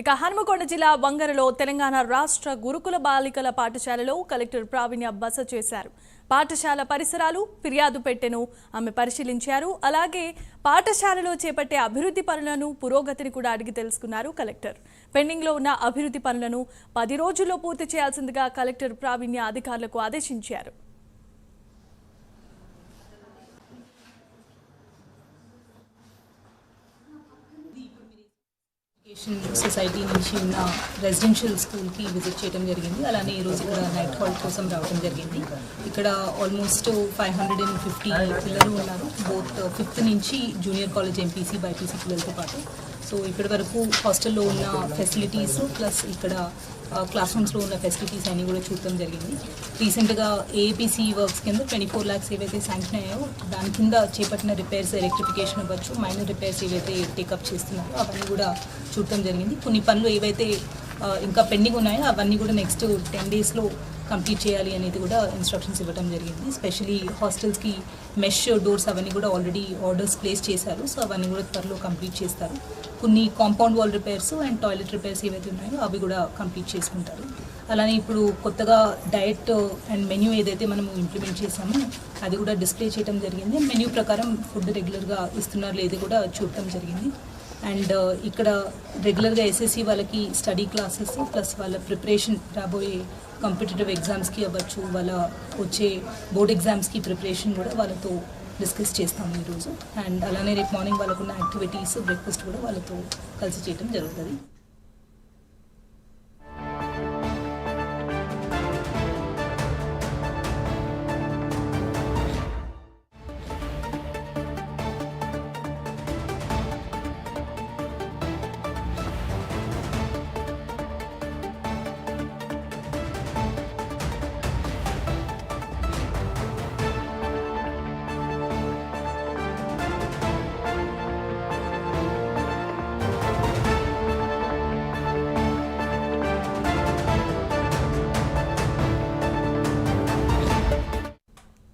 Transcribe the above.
ఇక హనుమకొండ జిల్లా వంగరలో తెలంగాణ రాష్ట్ర గురుకుల బాలికల పాఠశాలలో కలెక్టర్ ప్రావీణ్య బస చేశారు. పాఠశాల పరిసరాలు ఫిర్యాదు పెట్టెను ఆమె పరిశీలించారు. అలాగే పాఠశాలలో చేపట్టే అభివృద్ధి పనులను పురోగతిని కూడా అడిగి తెలుసుకున్నారు కలెక్టర్. పెండింగ్లో ఉన్న అభివృద్ధి పనులను పది రోజుల్లో పూర్తి చేయాల్సిందిగా కలెక్టర్ ప్రావీణ్య అధికారులకు ఆదేశించారు. ఎడ్యుకేషన్ సొసైటీ నుంచి ఉన్న రెసిడెన్షియల్ స్కూల్కి విజిట్ చేయడం జరిగింది. అలానే ఈ రోజు కూడా నైట్ హాల్ కోసం రావడం జరిగింది. ఇక్కడ almost five hundred and fifty పిల్లలు ఉన్నారు. బోత్ ఫిఫ్త్ నుంచి జూనియర్ కాలేజ్ ఎంపీసీ బైపీసీ పిల్లలతో పాటు. సో ఇప్పటి వరకు హాస్టల్లో ఉన్న ఫెసిలిటీస్ ప్లస్ ఇక్కడ క్లాస్ రూమ్స్లో ఉన్న ఫెసిలిటీస్ అన్నీ కూడా చూడటం జరిగింది. రీసెంట్గా ఏపీసీ వర్క్స్ కింద ట్వంటీ ఫోర్ ల్యాక్స్ ఏవైతే శాంక్షన్ అయ్యాయో దాని కింద చేపట్టిన రిపేర్స్ ఎలక్ట్రిఫికేషన్ అవ్వచ్చు. మైనర్ రిపేర్స్ ఏవైతే టేకప్ చేస్తున్నారో అవన్నీ కూడా చూడటం జరిగింది. కొన్ని పనులు ఏవైతే ఇంకా పెండింగ్ ఉన్నాయో? అవన్నీ కూడా నెక్స్ట్ టెన్ డేస్లో కంప్లీట్ చేయాలి అనేది కూడా ఇన్స్ట్రక్షన్స్ ఇవ్వడం జరిగింది. స్పెషలీ హాస్టల్స్కి మెష్ డోర్స్ అవన్నీ కూడా ఆల్రెడీ ఆర్డర్స్ ప్లేస్ చేశారు. సో అవన్నీ కూడా త్వరలో కంప్లీట్ చేస్తారు. కొన్ని compound wall repairs and toilet repairs ఏవైతే ఉన్నాయో అవి కూడా కంప్లీట్ చేసుకుంటారు. అలానే ఇప్పుడు కొత్తగా డైట్ అండ్ మెన్యూ ఏదైతే మనము ఇంప్లిమెంట్ చేసామో అది కూడా డిస్ప్లే చేయడం జరిగింది. మెన్యూ ప్రకారం ఫుడ్ రెగ్యులర్గా ఇస్తున్నారు లేదు కూడా చూడటం జరిగింది. అండ్ uh, ఇక్కడ రెగ్యులర్గా ఎస్ఎస్సి వాళ్ళకి స్టడీ క్లాసెస్ ప్లస్ వాళ్ళ ప్రిపరేషన్ రాబోయే కాంపిటేటివ్ ఎగ్జామ్స్కి అవ్వచ్చు వాళ్ళ వచ్చే బోర్డ్ ఎగ్జామ్స్కి ప్రిపరేషన్ కూడా వాళ్ళతో డిస్కస్ చేస్తాము ఈరోజు అండ్ అలానే రేపు మార్నింగ్ వాళ్ళకున్న యాక్టివిటీస్ బ్రేక్ఫాస్ట్ కూడా వాళ్ళతో కలిసి చేయడం జరుగుతుంది.